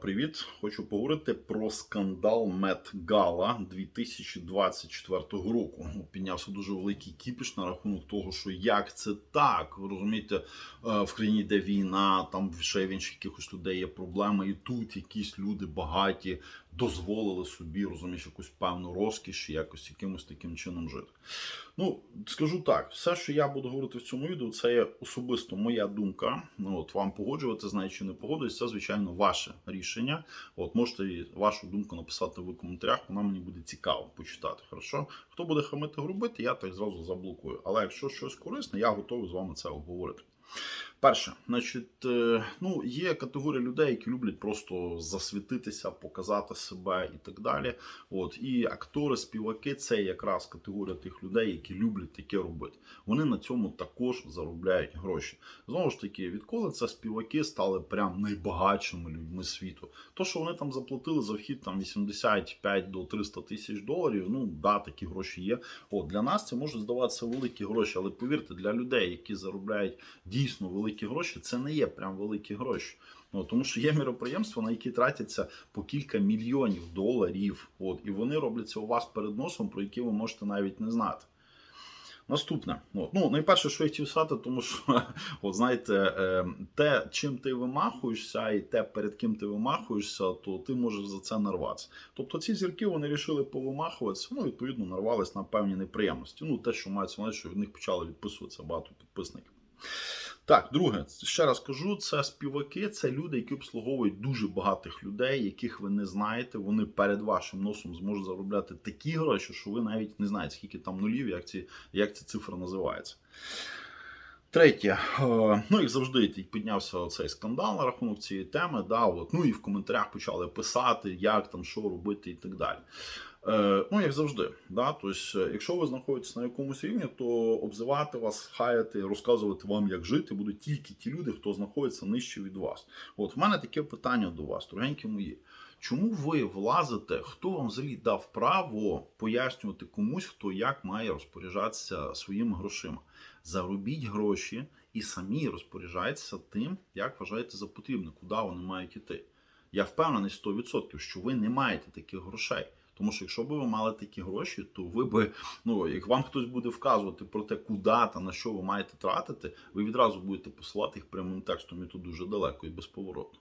Привіт! Хочу поговорити про скандал Метгала 2024 року. Ну, Піднявся дуже великий кіпіш на рахунок того, що як це так. Ви розумієте, е, в країні йде війна, там ще в інших якихось людей є проблеми, і тут якісь люди багаті дозволили собі, розумієш, якусь певну розкіш, якось якимось таким чином жити. Ну, скажу так, все, що я буду говорити в цьому відео, це є особисто моя думка. Ну, от вам погоджувати, знаю, чи не погоджуюсь, це, звичайно, ваше рішення. От можете вашу думку написати в коментарях, вона мені буде цікаво почитати. Хорошо? Хто буде хамити грубити, я так зразу заблокую. Але якщо щось корисне, я готовий з вами це обговорити. Перше, значить, е, ну, є категорія людей, які люблять просто засвітитися, показати себе і так далі. От, і актори, співаки це якраз категорія тих людей, які люблять таке робити. Вони на цьому також заробляють гроші. Знову ж таки, відколи це співаки стали прям найбагатшими людьми світу. То, що вони там заплатили за вхід там 85 до 300 тисяч доларів, ну да, такі гроші є. От, для нас це може здаватися великі гроші, але повірте, для людей, які заробляють дійсно великі гроші, це не є прям великі гроші. Ну, тому що є міроприємства, на які тратяться по кілька мільйонів доларів. От, і вони робляться у вас перед носом, про які ви можете навіть не знати. Наступне, от, ну найперше, що я хотів сказати, тому що от знаєте, е, те, чим ти вимахуєшся, і те, перед ким ти вимахуєшся, то ти можеш за це нарватися. Тобто ці зірки вони вирішили повимахуватися, ну відповідно нарвались на певні неприємності. Ну те, що мається що від них почали відписуватися багато підписників. Так, друге, ще раз кажу, це співаки, це люди, які обслуговують дуже багатих людей, яких ви не знаєте. Вони перед вашим носом зможуть заробляти такі гроші, що ви навіть не знаєте, скільки там нулів, як ці, як ця цифра називається. Третє, е, ну як завжди, піднявся цей скандал на рахунок цієї теми. Да, от, ну і в коментарях почали писати, як там, що робити і так далі. Е, ну, як завжди, да? тобто, якщо ви знаходитесь на якомусь рівні, то обзивати вас, хаяти, розказувати вам, як жити, будуть тільки ті люди, хто знаходиться нижче від вас. От в мене таке питання до вас, дорогенькі мої. Чому ви влазите? Хто вам взагалі дав право пояснювати комусь, хто як має розпоряджатися своїми грошима? Заробіть гроші і самі розпоряджайтеся тим, як вважаєте за потрібне, куди вони мають іти. Я впевнений 100%, що ви не маєте таких грошей. Тому що якщо б ви мали такі гроші, то ви би, ну як вам хтось буде вказувати про те, куди та на що ви маєте тратити, ви відразу будете посилати їх прямим текстом і тут дуже далеко і безповоротно.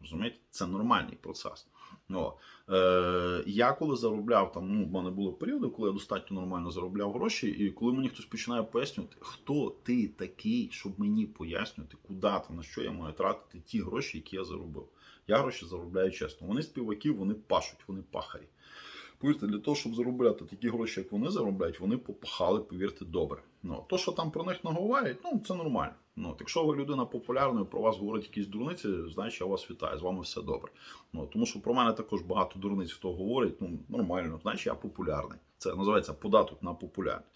Розумієте, це нормальний процес. О, е, Я коли заробляв там, ну в мене були періоди, коли я достатньо нормально заробляв гроші, і коли мені хтось починає пояснювати, хто ти такий, щоб мені пояснювати, куди та на що я маю тратити ті гроші, які я заробив. Я гроші заробляю чесно. Вони співаки, вони пашуть, вони пахарі. Повірте, для того, щоб заробляти такі гроші, як вони заробляють, вони попахали, повірте, добре. Ну, То, що там про них наговорять, ну це нормально. Ну, Якщо ви людина популярна і про вас говорять якісь дурниці, значить я вас вітаю, з вами все добре. Ну, Тому що про мене також багато дурниць, хто говорить, ну нормально, значить я популярний. Це називається податок на популярність.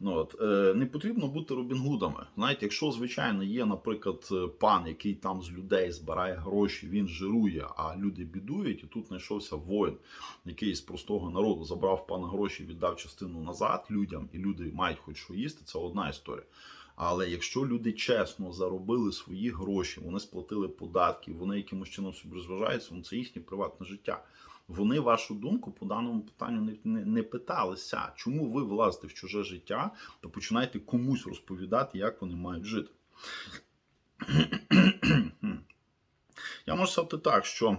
Ну, от, е, Не потрібно бути Робінгудами. Знаєте, якщо, звичайно, є, наприклад, пан, який там з людей збирає гроші, він жирує, а люди бідують, і тут знайшовся воїн, який з простого народу забрав пана гроші, віддав частину назад людям, і люди мають хоч що їсти, це одна історія. Але якщо люди чесно заробили свої гроші, вони сплатили податки, вони якимось чином собі розважаються, ну це їхнє приватне життя. Вони вашу думку по даному питанню не, не, не питалися. Чому ви влазите в чуже життя та починаєте комусь розповідати, як вони мають жити? Я можу сказати так, що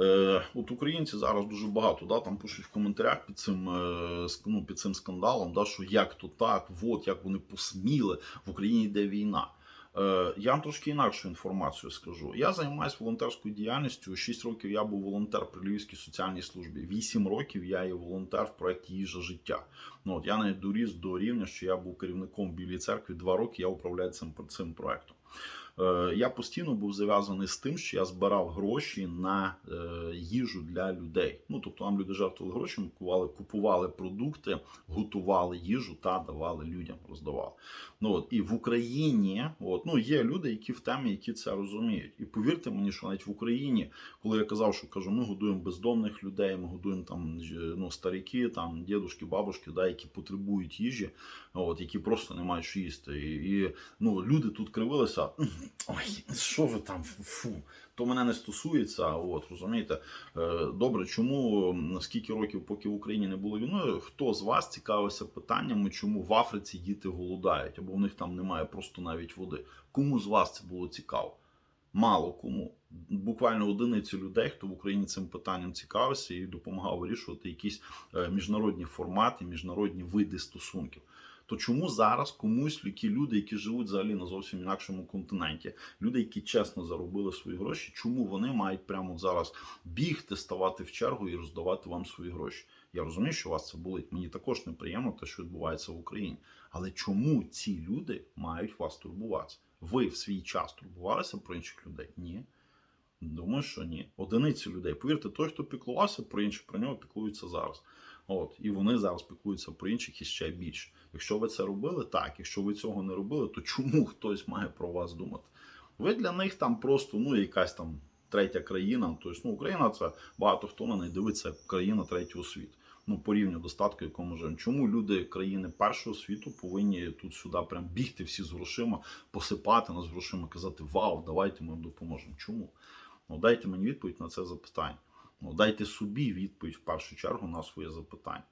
е, от українці зараз дуже багато да, там пишуть в коментарях під цим е, ну, під цим скандалом, да, що як то так, от як вони посміли, в Україні йде війна. Е, я вам трошки інакшу інформацію скажу. Я займаюся волонтерською діяльністю. 6 років я був волонтер при Львівській соціальній службі. 8 років я є волонтер в проєкті Їжа життя. Ну, от Я навіть доріс до рівня, що я був керівником Білій церкві. Два роки я управляю цим, цим проєктом. Я постійно був зав'язаний з тим, що я збирав гроші на їжу для людей. Ну тобто нам люди жертвували гроші, купували, купували продукти, готували їжу та давали людям, роздавали. Ну от і в Україні, от ну є люди, які в темі, які це розуміють. І повірте мені, що навіть в Україні, коли я казав, що кажу, ми годуємо бездомних людей, ми годуємо там ну старики, там дідушки, бабушки, да, які потребують їжі, от які просто не мають що їсти. І, і ну люди тут кривилися ой, що ви там, фу, то мене не стосується. От розумієте, Е, добре, чому скільки років, поки в Україні не було війною, хто з вас цікавився питаннями, чому в Африці діти голодають, або в них там немає просто навіть води? Кому з вас це було цікаво? Мало кому. Буквально одиниці людей, хто в Україні цим питанням цікавився і допомагав вирішувати якісь е, міжнародні формати, міжнародні види стосунків. То чому зараз комусь які люди, які живуть взагалі на зовсім інакшому континенті, люди, які чесно заробили свої гроші, чому вони мають прямо зараз бігти, ставати в чергу і роздавати вам свої гроші? Я розумію, що вас це болить. Мені також неприємно те, що відбувається в Україні. Але чому ці люди мають вас турбуватися? Ви в свій час турбувалися про інших людей? Ні. Думаю, що ні. Одиниці людей. Повірте, той, хто піклувався про інших, про нього піклуються зараз. От, і вони зараз піклуються про інших і ще більше. Якщо ви це робили, так. Якщо ви цього не робили, то чому хтось має про вас думати? Ви для них там просто ну, якась там третя країна. Тобто, ну, Україна це багато хто на неї дивиться як країна третього світу. Ну, по достатку, якому живемо. Чому люди країни першого світу повинні тут сюди прям бігти всі з грошима, посипати нас грошима, казати Вау, давайте ми вам допоможемо. Чому? Ну, дайте мені відповідь на це запитання. Ну, дайте собі відповідь в першу чергу на своє запитання.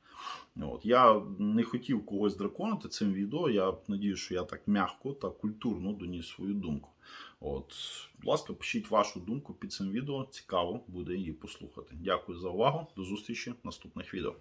От. Я не хотів когось драконити цим відео. Я надію, що я так м'яко та культурно доніс свою думку. От, будь ласка, пишіть вашу думку під цим відео. Цікаво буде її послухати. Дякую за увагу. До зустрічі в наступних відео.